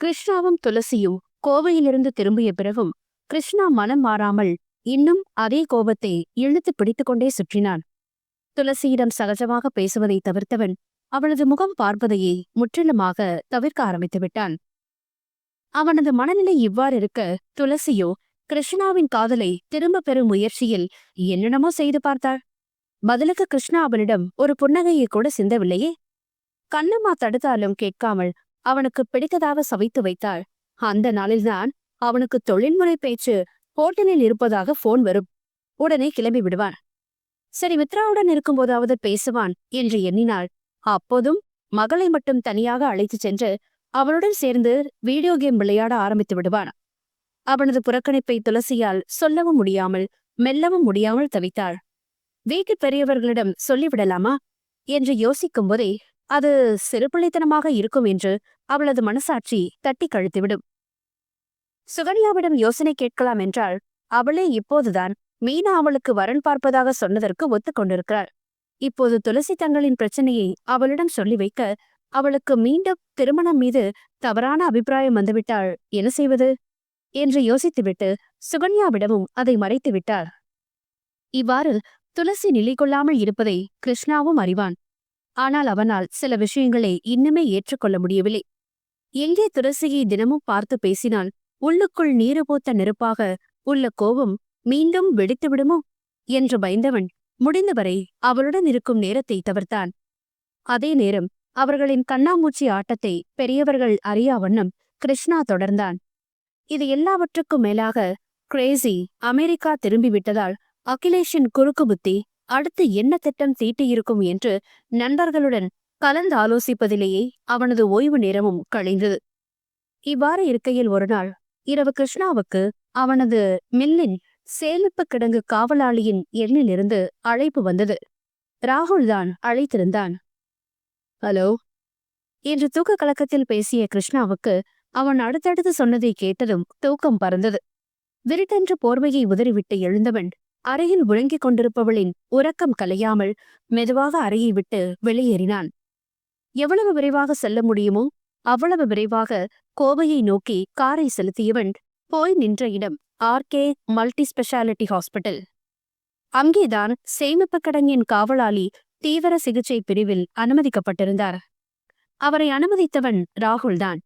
கிருஷ்ணாவும் துளசியும் கோவையிலிருந்து திரும்பிய பிறகும் கிருஷ்ணா மனம் மாறாமல் இன்னும் அதே கோபத்தை இழுத்து பிடித்துக்கொண்டே சுற்றினான். துளசியிடம் சகஜமாக பேசுவதை தவிர்த்தவன் அவளது முகம் பார்ப்பதையே முற்றிலுமாக தவிர்க்க ஆரம்பித்து விட்டான் அவனது மனநிலை இவ்வாறு இருக்க துளசியோ கிருஷ்ணாவின் காதலை திரும்ப பெறும் முயற்சியில் என்னென்னமோ செய்து பார்த்தாள். பதிலுக்கு கிருஷ்ணா அவனிடம் ஒரு புன்னகையை கூட சிந்தவில்லையே. கண்ணம்மா தடுத்தாலும் கேட்காமல் அவனுக்கு பிடித்ததாக சவைத்து வைத்தாள். அந்த நாளில்தான் அவனுக்கு தொழில்முறை பேச்சு ஹோட்டலில் இருப்பதாக போன் வரும். உடனே கிளம்பி விடுவான். சரி மித்ராவுடன் இருக்கும்போதாவது பேசுவான் என்று எண்ணினாள். அப்போதும் மகளை மட்டும் தனியாக அழைத்துச் சென்று அவளுடன் சேர்ந்து வீடியோ கேம் விளையாட ஆரம்பித்து விடுவான். அவனது புறக்கணிப்பை துளசியால் சொல்லவும் முடியாமல் மெல்லவும் முடியாமல் தவித்தாள். வீட்டு பெரியவர்களிடம் சொல்லிவிடலாமா? என்று யோசிக்கும் போதே அது சிறுபிள்ளைத்தனமாக இருக்கும் என்று அவளது மனசாட்சி தட்டி கழுத்திவிடும். சுகன்யாவிடம் யோசனை கேட்கலாம் என்றால் அவளே இப்போதுதான் மீனா அவளுக்கு வரன் பார்ப்பதாக சொன்னதற்கு ஒத்துக்கொண்டிருக்கிறாள் இப்போது துளசி தங்களின் பிரச்சனையை அவளிடம் சொல்லி வைக்க அவளுக்கு மீண்டும் திருமணம் மீது தவறான அபிப்பிராயம் வந்துவிட்டாள். என்ன செய்வது என்று யோசித்துவிட்டு சுகன்யாவிடமும் அதை மறைத்து விட்டார் இவ்வாறு துளசி நிலை கொள்ளாமல் இருப்பதை கிருஷ்ணாவும் அறிவான். ஆனால் அவனால் சில விஷயங்களை இன்னுமே ஏற்றுக்கொள்ள முடியவில்லை. எங்கே துளசியை தினமும் பார்த்து பேசினால் உள்ளுக்குள் நீரு நெருப்பாக உள்ள கோபம் மீண்டும் வெடித்துவிடுமோ என்று பயந்தவன் முடிந்தவரை அவளுடன் இருக்கும் நேரத்தை தவிர்த்தான். அதே நேரம் அவர்களின் கண்ணாமூச்சி ஆட்டத்தை பெரியவர்கள் அறியா வண்ணம் கிருஷ்ணா தொடர்ந்தான். இது எல்லாவற்றுக்கும் மேலாக கிரேசி அமெரிக்கா திரும்பிவிட்டதால் அகிலேஷின் குறுக்கு புத்தி அடுத்து என்ன திட்டம் தீட்டியிருக்கும் என்று நண்பர்களுடன் கலந்து ஆலோசிப்பதிலேயே அவனது ஓய்வு நேரமும் கழிந்தது. இவ்வாறு இருக்கையில் ஒரு நாள் இரவு கிருஷ்ணாவுக்கு அவனது மில்லின் சேமிப்பு கிடங்கு காவலாளியின் எண்ணிலிருந்து அழைப்பு வந்தது. ராகுல் தான் அழைத்திருந்தான். ஹலோ? என்று தூக்க கலக்கத்தில் பேசிய கிருஷ்ணாவுக்கு அவன் அடுத்தடுத்து சொன்னதை கேட்டதும் தூக்கம் பறந்தது. விருட்டென்று போர்வையை உதறிவிட்டு எழுந்தவன் அறையில் முழங்கிக் கொண்டிருப்பவளின் உறக்கம் கலையாமல் மெதுவாக அறையை விட்டு வெளியேறினான். எவ்வளவு விரைவாக செல்ல முடியுமோ அவ்வளவு விரைவாக கோவையை நோக்கி காரை செலுத்தியவன் போய் நின்ற இடம் ஆர்கே மல்டி ஸ்பெஷாலிட்டி ஹாஸ்பிட்டல் அங்கேதான் சேமிப்பு கடங்கின் காவலாளி தீவிர சிகிச்சை பிரிவில் அனுமதிக்கப்பட்டிருந்தார். அவரை அனுமதித்தவன் ராகுல்தான்.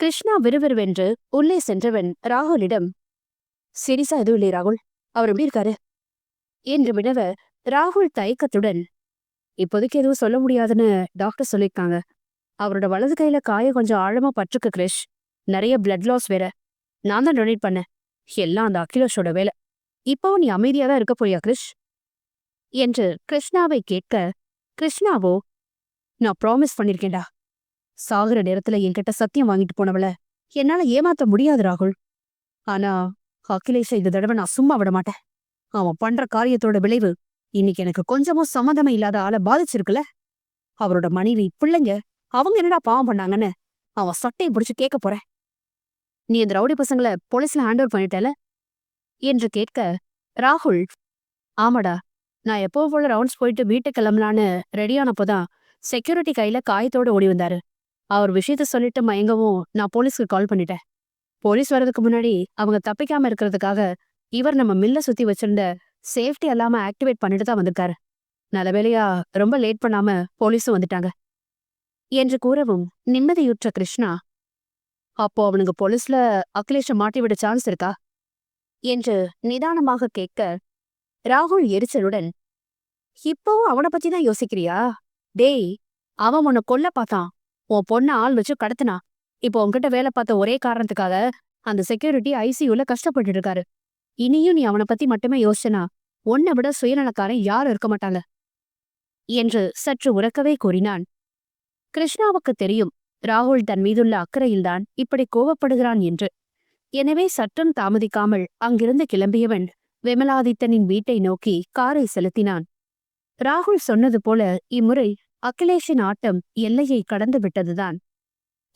கிருஷ்ணா விறுவிறுவென்று உள்ளே சென்றவன் ராகுலிடம் சிரிசா எதுவும் இல்லை ராகுல்? அவர் எப்படி இருக்காரு? என்று வினவ ராகுல் தயக்கத்துடன் இப்போதைக்கு எதுவும் சொல்ல முடியாதுன்னு டாக்டர் சொல்லியிருக்காங்க. அவரோட வலது கையில காய கொஞ்சம் ஆழமா பற்றுக்கு கிரிஷ். நிறைய பிளட் லாஸ் வேற. நான் தான் டொனேட் பண்ணேன். எல்லாம் அந்த அகிலேஷோட வேலை. இப்போவும் நீ அமைதியா தான் இருக்க போறியா கிரிஷ்? என்று கிருஷ்ணாவை கேட்க கிருஷ்ணாவோ நான் ப்ராமிஸ் பண்ணிருக்கேன்டா. சாகுற நேரத்துல என்கிட்ட சத்தியம் வாங்கிட்டு போனவள என்னால ஏமாத்த முடியாது ராகுல். ஆனா அகிலேஷை இந்த தடவை நான் சும்மா விட மாட்டேன். அவன் பண்ற காரியத்தோட விளைவு இன்னைக்கு எனக்கு கொஞ்சமும் சம்மந்தமே இல்லாத ஆளை பாதிச்சிருக்குல அவரோட மனைவி பிள்ளைங்க அவங்க என்னடா பாவம் பண்ணாங்கன்னு அவன் சட்டையை பிடிச்சு கேட்க போறேன். நீ இந்த ரவுடி பசங்களை போலீஸ்ல ஹேண்ட் ஓவர் பண்ணிட்டல என்று கேட்க ராகுல் ஆமாடா நான் எப்போ போல ரவுண்ட்ஸ் போயிட்டு வீட்டுக்கு கிளம்பலான்னு ரெடியானப்போதான் செக்யூரிட்டி கையில காயத்தோட ஓடி வந்தாரு. அவர் விஷயத்த சொல்லிட்டு மயங்கவும் நான் போலீஸ்க்கு கால் பண்ணிட்டேன். போலீஸ் வர்றதுக்கு முன்னாடி அவங்க தப்பிக்காம இருக்கிறதுக்காக இவர் நம்ம மில்ல சுத்தி வச்சிருந்த சேஃப்டி அல்லாம ஆக்டிவேட் பண்ணிட்டு தான் வந்திருக்காரு. நல்ல வேளையா ரொம்ப லேட் பண்ணாம போலீஸும் வந்துட்டாங்க. என்று கூறவும் நிம்மதியுற்ற கிருஷ்ணா அப்போ அவனுங்க போலீஸ்ல அகிலேஷ மாட்டி விட சான்ஸ் இருக்கா? என்று நிதானமாக கேட்க ராகுல் எரிச்சலுடன் இப்போவும் அவனை பத்தி தான் யோசிக்கிறியா? டேய் அவன் உன்னை கொல்ல பார்த்தான். உன் பொண்ண ஆள் வச்சு கடத்தினா இப்போ உன்கிட்ட வேலை பார்த்த ஒரே காரணத்துக்காக அந்த செக்யூரிட்டி ஐசியூல கஷ்டப்பட்டு இருக்காரு. இனியும் நீ அவனை பத்தி மட்டுமே யோசிச்சனா உன்னை விட சுயநலக்காரன் யாரும் இருக்க மாட்டாங்க. என்று சற்று உறக்கவே கூறினான். கிருஷ்ணாவுக்கு தெரியும் ராகுல் தன் மீதுள்ள அக்கறையில்தான் இப்படி கோபப்படுகிறான் என்று. எனவே சற்றும் தாமதிக்காமல் அங்கிருந்து கிளம்பியவன் விமலாதித்தனின் வீட்டை நோக்கி காரை செலுத்தினான். ராகுல் சொன்னது போல இம்முறை அகிலேஷின் ஆட்டம் எல்லையை கடந்து விட்டதுதான்.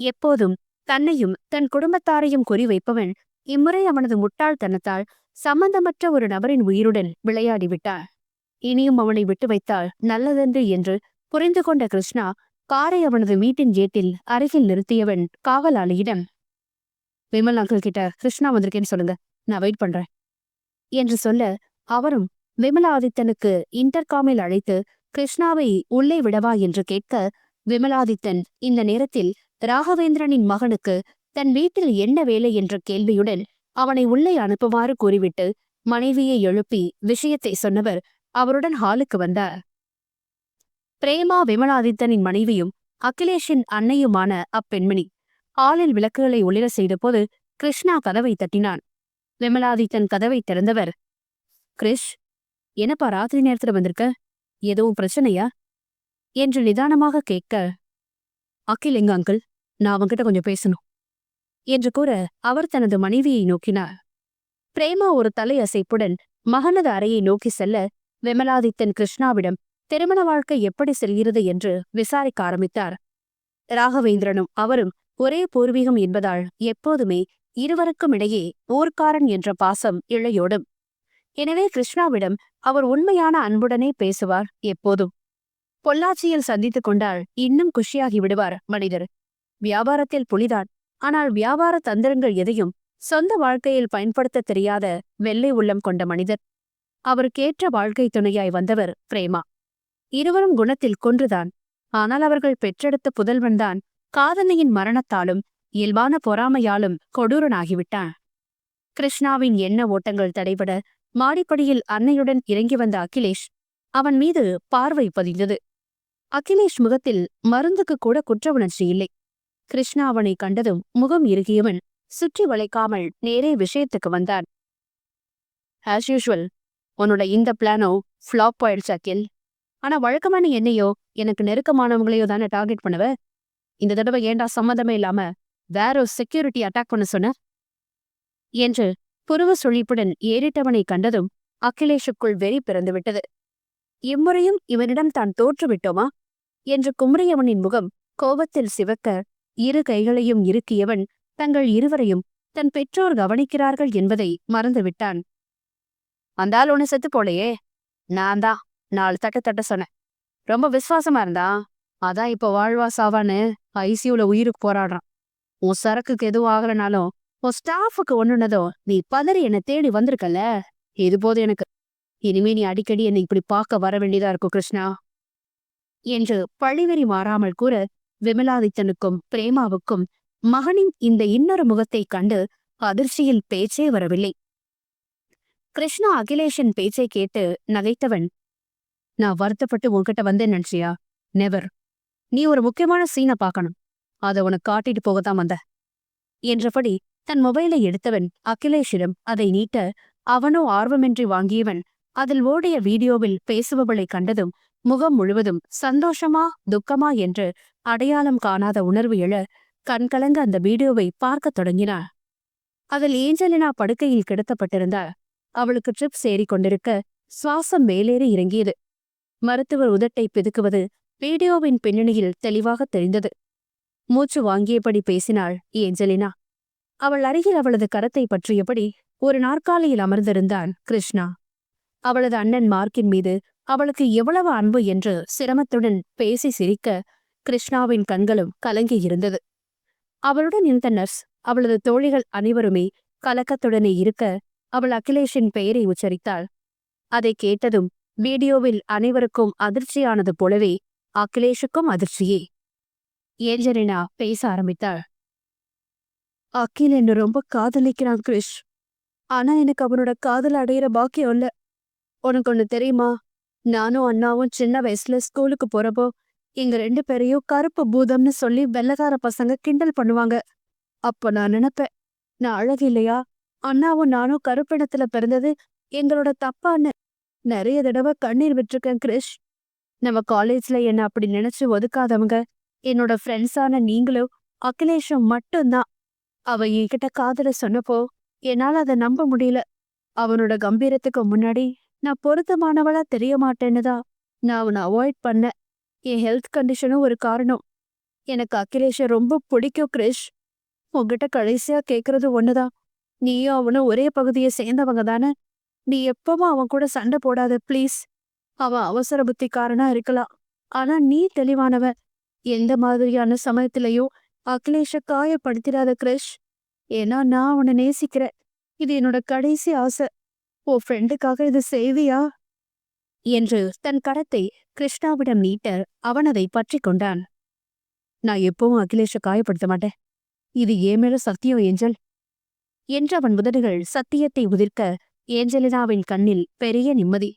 எப்போதும் தன்னையும் தன் குடும்பத்தாரையும் குறிவைப்பவன் இம்முறை அவனது முட்டாள்தனத்தால் சம்பந்தமற்ற ஒரு நபரின் உயிருடன் விளையாடிவிட்டார். இனியும் அவனை விட்டு வைத்தால் நல்லதென்று என்று புரிந்து கொண்ட கிருஷ்ணா காரை அவனது வீட்டின் கேட்டில் அருகில் நிறுத்தியவன் காவலாளியிடம் விமல் அங்கிள் கிட்ட கிருஷ்ணா வந்திருக்கேன்னு சொல்லுங்க நான் வெயிட் பண்றேன் என்று சொல்ல அவரும் விமலாதித்தனுக்கு இன்டர்காமில் அழைத்து கிருஷ்ணாவை உள்ளே விடவா? என்று கேட்க விமலாதித்தன் இந்த நேரத்தில் ராகவேந்திரனின் மகனுக்கு தன் வீட்டில் என்ன வேலை? என்ற கேள்வியுடன் அவனை உள்ளே அனுப்புமாறு கூறிவிட்டு மனைவியை எழுப்பி விஷயத்தை சொன்னவர் அவருடன் ஹாலுக்கு வந்தார். பிரேமா விமலாதித்தனின் மனைவியும் அகிலேஷின் அன்னையுமான அப்பெண்மணி ஹாலில் விளக்குகளை ஒளிர செய்தபோது கிருஷ்ணா கதவை தட்டினான். விமலாதித்தன் கதவை திறந்தவர் கிரிஷ் என்னப்பா ராத்திரி நேரத்துல வந்திருக்க? எதுவும் பிரச்சனையா? என்று நிதானமாக கேட்க அகில் எங்க அங்கிள் நான் அவங்கிட்ட கொஞ்சம் பேசணும். என்று கூற அவர் தனது மனைவியை நோக்கினார். பிரேமா ஒரு தலையசைப்புடன் மகனது அறையை நோக்கி செல்ல விமலாதித்தன் கிருஷ்ணாவிடம் திருமண வாழ்க்கை எப்படி செல்கிறது? என்று விசாரிக்க ஆரம்பித்தார். ராகவேந்திரனும் அவரும் ஒரே பூர்வீகம் என்பதால் எப்போதுமே இருவருக்கும் இடையே ஊர்க்காரன் என்ற பாசம் இழையோடும். எனவே கிருஷ்ணாவிடம் அவர் உண்மையான அன்புடனே பேசுவார் எப்போதும். பொள்ளாச்சியில் சந்தித்துக் கொண்டால் இன்னும் குஷியாகி விடுவார் மனிதர். வியாபாரத்தில் புலிதான். ஆனால் வியாபார தந்திரங்கள் எதையும் சொந்த வாழ்க்கையில் பயன்படுத்த தெரியாத வெள்ளை உள்ளம் கொண்ட மனிதர். அவருக்கேற்ற வாழ்க்கை துணையாய் வந்தவர் பிரேமா. இருவரும் குணத்தில் கொன்றுதான். ஆனால் அவர்கள் பெற்றெடுத்த புதல்வன்தான் காதலியின் மரணத்தாலும் இயல்பான பொறாமையாலும் கொடூரனாகிவிட்டான். கிருஷ்ணாவின் எண்ண ஓட்டங்கள் தடைபட மாடிப்படியில் அன்னையுடன் இறங்கி வந்த அகிலேஷ் அவன் மீது பார்வை பதிந்தது. அகிலேஷ் முகத்தில் மருந்துக்கு கூட குற்ற உணர்ச்சி இல்லை கிருஷ்ணா அவனை கண்டதும் முகம் இறுகியவன் சுற்றி வளைக்காமல் நேரே விஷயத்துக்கு வந்தான். ஆஸ் யூஷுவல் உன்னோட இந்த பிளானோ ஃப்ளாப் ஆயிடுச்சு அகில். ஆனா வழக்கமான என்னையோ எனக்கு நெருக்கமானவங்களையோ தானே டார்கெட் பண்ணுவ? இந்த தடவை ஏண்டா சம்மந்தமே இல்லாம வேற ஒரு செக்யூரிட்டி அட்டாக் பண்ண சொன்ன? என்று புருவ சுழிப்புடன் ஏறிட்டவனை கண்டதும் அகிலேஷுக்குள் வெறி பிறந்துவிட்டது. இம்முறையும் இவனிடம் தான் தோற்றுவிட்டோமா? என்று குமரியவனின் முகம் கோபத்தில் சிவக்க இரு கைகளையும் இறுக்கியவன் தங்கள் இருவரையும் தன் பெற்றோர் கவனிக்கிறார்கள் என்பதை மறந்துவிட்டான். அந்தால் ஒண்ணு செத்து போலையே. நான் தான். நாலு தட்ட தட்ட சொன்னேன். ரொம்ப விசுவாசமா இருந்தா? அதான் இப்ப வாழ்வா சாவான்னு ஐசியூல உயிருக்கு போராடுறான். உன் சரக்குக்கு எதுவும் ஆகலனாலும் உன் ஸ்டாஃபுக்கு ஒண்ணுனதோ நீ பதறி என்னை தேடி வந்திருக்கல இது போது எனக்கு. இனிமே நீ அடிக்கடி என்னை இப்படி பார்க்க வர வேண்டியதா இருக்கும் கிருஷ்ணா? என்று பழிவெறி மாறாமல் கூற விமலாதித்தனுக்கும் பிரேமாவுக்கும் மகனின் இந்த இன்னொரு முகத்தை கண்டு அதிர்ச்சியில் பேச்சே வரவில்லை. கிருஷ்ணா அகிலேஷன் பேச்சை கேட்டு நகைத்தவன் நான் வருத்தப்பட்டு உன்கிட்ட வந்தேன் நினைச்சியா நெவர் நீ ஒரு முக்கியமான சீனை பார்க்கணும். அதை உனக்கு காட்டிட்டு போகத்தான் வந்த. என்றபடி தன் மொபைலை எடுத்தவன் அகிலேஷிடம் அதை நீட்ட அவனோ ஆர்வமின்றி வாங்கியவன் அதில் ஓடிய வீடியோவில் பேசுபவளை கண்டதும் முகம் முழுவதும் சந்தோஷமா துக்கமா என்று அடையாளம் காணாத உணர்வு எழ கண்கலங்க அந்த வீடியோவை பார்க்கத் தொடங்கினாள். அதில் ஏஞ்சலினா படுக்கையில் கிடத்தப்பட்டிருந்தாள் அவளுக்கு ட்ரிப் சேரி கொண்டிருக்க சுவாசம் மேலேறி இறங்கியது. மருத்துவர் உதட்டை பிதுக்குவது வீடியோவின் பின்னணியில் தெளிவாக தெரிந்தது. மூச்சு வாங்கியபடி பேசினாள் ஏஞ்சலினா. அவள் அருகில் அவளது கரத்தை பற்றியபடி ஒரு நாற்காலியில் அமர்ந்திருந்தான் கிருஷ்ணா. அவளது அண்ணன் மார்க்கின் மீது அவளுக்கு எவ்வளவு அன்பு என்று சிரமத்துடன் பேசி சிரிக்க கிருஷ்ணாவின் கண்களும் கலங்கியிருந்தது அவளுடன் இருந்த நர்ஸ் அவளது தோழிகள் அனைவருமே கலக்கத்துடனே இருக்க அவள் அகிலேஷின் பெயரை உச்சரித்தாள். அதை கேட்டதும் வீடியோவில் அனைவருக்கும் அதிர்ச்சியானது போலவே அகிலேஷுக்கும் அதிர்ச்சியே. ஏஞ்சலினா பேச ஆரம்பித்தாள். அகில் என்ன ரொம்ப காதலிக்கிறான் கிரிஷ். ஆனா எனக்கு அவனோட காதல் அடையிற பாக்கியம் இல்ல. உனக்கு ஒன்று தெரியுமா? நானும் அண்ணாவும் சின்ன வயசுல ஸ்கூலுக்கு போறப்போ எங்க ரெண்டு பேரையும் கருப்பு பூதம்னு சொல்லி வெள்ளக்கார பசங்க கிண்டல் பண்ணுவாங்க. அப்ப நான் நினைப்பேன் நான் அழகு இல்லையா? அண்ணாவும் நானும் கருப்பிடத்துல பிறந்தது எங்களோட தப்பான்னு. நிறைய தடவை கண்ணீர் விட்டுருக்கேன் கிரிஷ். நம்ம காலேஜ்ல என்ன அப்படி நினைச்சு ஒதுக்காதவங்க என்னோட ஃப்ரெண்ட்ஸான நீங்களும் அகிலேஷும் மட்டும்தான். அவ என்கிட்ட காதல சொன்னப்போ என்னால அதை நம்ப முடியல. அவனோட கம்பீரத்துக்கு முன்னாடி நான் பொருத்தமானவளா தெரிய மாட்டேன்னுதான் நான் அவனை அவாய்ட் பண்ணேன். என் ஹெல்த் கண்டிஷனும் ஒரு காரணம். எனக்கு அகிலேஷ ரொம்ப பிடிக்கும் கிரிஷ். உன்கிட்ட கடைசியா கேக்குறது ஒண்ணுதான் நீயும் அவனும் ஒரே பகுதியை சேர்ந்தவங்க தானே? நீ எப்பவும் அவன் கூட சண்டை போடாத ப்ளீஸ் அவன் அவசர புத்திக்காரனா இருக்கலாம். ஆனா நீ தெளிவானவ எந்த மாதிரியான சமயத்திலையும் அகிலேஷ காயப்படுத்திடாத கிரிஷ். ஏன்னா நான் அவனை நேசிக்கிறேன். இது என்னோட கடைசி ஆசை. ஓ ஃப்ரெண்டுக்காக இது செய்வியா? என்று தன் கடத்தை கிருஷ்ணாவிடம் நீட்ட அவன் அதை பற்றி கொண்டான். நான் எப்பவும் அகிலேஷ காயப்படுத்த மாட்டேன். இது ஏன் மேல சத்தியம் ஏஞ்சல். என்று அவன் உதடுகள் சத்தியத்தை உதிர்க்க ஏஞ்சலினாவின் கண்ணில் பெரிய நிம்மதி.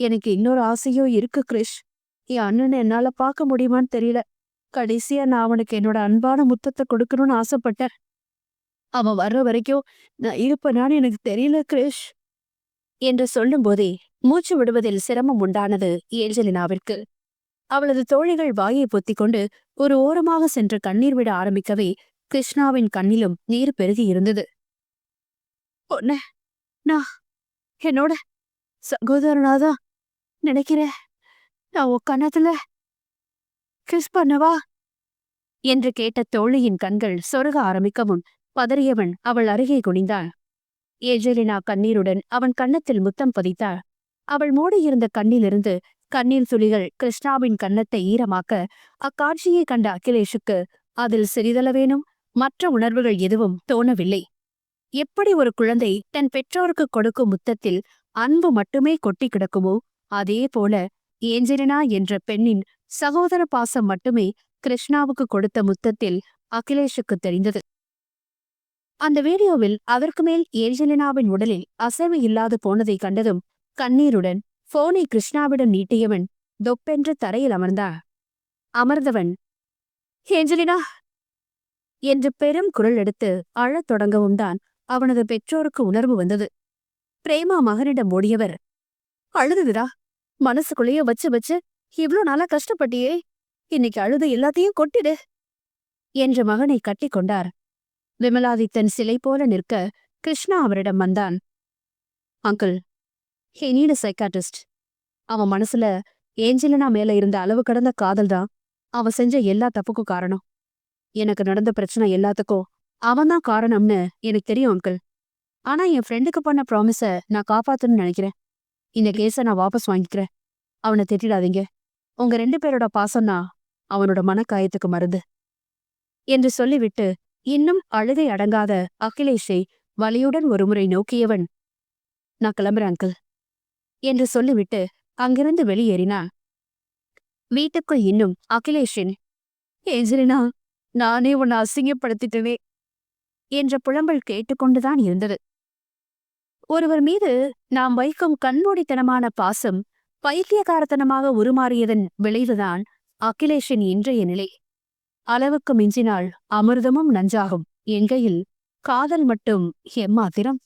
எனக்கு இன்னொரு ஆசையோ இருக்கு கிரிஷ். என் அண்ணனை என்னால பார்க்க முடியுமான்னு தெரியல. கடைசியா நான் அவனுக்கு என்னோட அன்பான முத்தத்தை கொடுக்கணும்னு ஆசைப்பட்டேன். அவன் வர்ற வரைக்கும் நான் இருப்பேனான்னு எனக்கு தெரியல கிரிஷ். என்று சொல்லும்போதே மூச்சு விடுவதில் சிரமம் உண்டானது ஏஞ்சலினாவிற்கு. அவளது தோழிகள் வாயை பொத்திக்கொண்டு ஒரு ஓரமாக சென்று கண்ணீர் விட ஆரம்பிக்கவே கிருஷ்ணாவின் கண்ணிலும் நீர் பெருகி இருந்தது. பொண்ண நான் என்னோட சகோதரனாதான் நினைக்கிறேன் நான் உன் கன்னத்துல கிஸ் பண்ணவா? என்று கேட்ட தோழியின் கண்கள் சொருக ஆரம்பிக்கவும் பதறியவன் அவள் அருகே குனிந்தான். ஏஜெலினா கண்ணீருடன் அவன் கன்னத்தில் முத்தம் பதித்தாள். அவள் மூடியிருந்த கண்ணிலிருந்து கண்ணீர் துளிகள் கிருஷ்ணாவின் கன்னத்தை ஈரமாக்க அக்காட்சியை கண்ட அகிலேஷுக்கு அதில் சிறிதளவேனும் மற்ற உணர்வுகள் எதுவும் தோணவில்லை. எப்படி ஒரு குழந்தை தன் பெற்றோருக்கு கொடுக்கும் முத்தத்தில் அன்பு மட்டுமே கொட்டி கிடக்குமோ அதே போல ஏஞ்சலினா என்ற பெண்ணின் சகோதர பாசம் மட்டுமே கிருஷ்ணாவுக்கு கொடுத்த முத்தத்தில் அகிலேஷுக்கு தெரிந்தது. அந்த வீடியோவில் அதற்கு மேல் ஏஞ்சலினாவின் உடலில் அசைவு இல்லாது போனதை கண்டதும் கண்ணீருடன் போனை கிருஷ்ணாவிடம் நீட்டியவன் தொப்பென்று தரையில் அமர்ந்தா. அமர்ந்தவன் ஏஞ்சலினா! என்று பெரும் குரல் எடுத்து அழத் தொடங்கவும் தான் அவனது பெற்றோருக்கு உணர்வு வந்தது. பிரேமா மகனிடம் ஓடியவர் அழுதுதுடா மனசுக்குள்ளேயே வச்சு வச்சு இவ்ளோ நாளா கஷ்டப்பட்டியே இன்னைக்கு அழுது எல்லாத்தையும் கொட்டிடு என்று மகனை கட்டிக்கொண்டார் விமலாதித்தன் சிலை போல நிற்க கிருஷ்ணா அவரிடம் வந்தான். அங்கிள் ஹே நீட் சைக்காட்டிஸ்ட் அவன் மனசுல ஏஞ்சலினா மேல இருந்த அளவு கடந்த காதல் தான். அவன் செஞ்ச எல்லா தப்புக்கும் காரணம். எனக்கு நடந்த பிரச்சனை எல்லாத்துக்கும் அவன்தான் காரணம்னு எனக்கு தெரியும் அங்கிள். ஆனா என் ஃப்ரெண்டுக்கு பண்ண ப்ராமிஸ நான் காப்பாத்துன்னு நினைக்கிறேன். இந்த கேஸை நான் வாபஸ் வாங்கிக்கிறேன். அவனை திட்டிடாதீங்க. உங்க ரெண்டு பேரோட பாசம்னா அவனோட மனக்காயத்துக்கு மருந்து. என்று சொல்லிவிட்டு இன்னும் அழுதை அடங்காத அகிலேஷை வலியுடன் ஒருமுறை நோக்கியவன். நான் கிளம்புறேன் அங்கிள் என்று சொல்லிவிட்டு அங்கிருந்து வெளியேறினான் வீட்டுக்குள் இன்னும் அகிலேஷின் ஏஞ்சலினா நானே உன்னை அசிங்கப்படுத்திட்டவே என்ற புலம்பல் கேட்டுக்கொண்டுதான் இருந்தது. ஒருவர் மீது நாம் வைக்கும் கண்மூடித்தனமான பாசம் பைத்தியகாரத்தனமாக உருமாறியதன் விளைவுதான் அகிலேஷின் இன்றைய நிலை. அளவுக்கு மிஞ்சினால் அமிர்தமும் நஞ்சாகும். எங்கையில் காதல் மட்டும் எம்மாத்திரம்?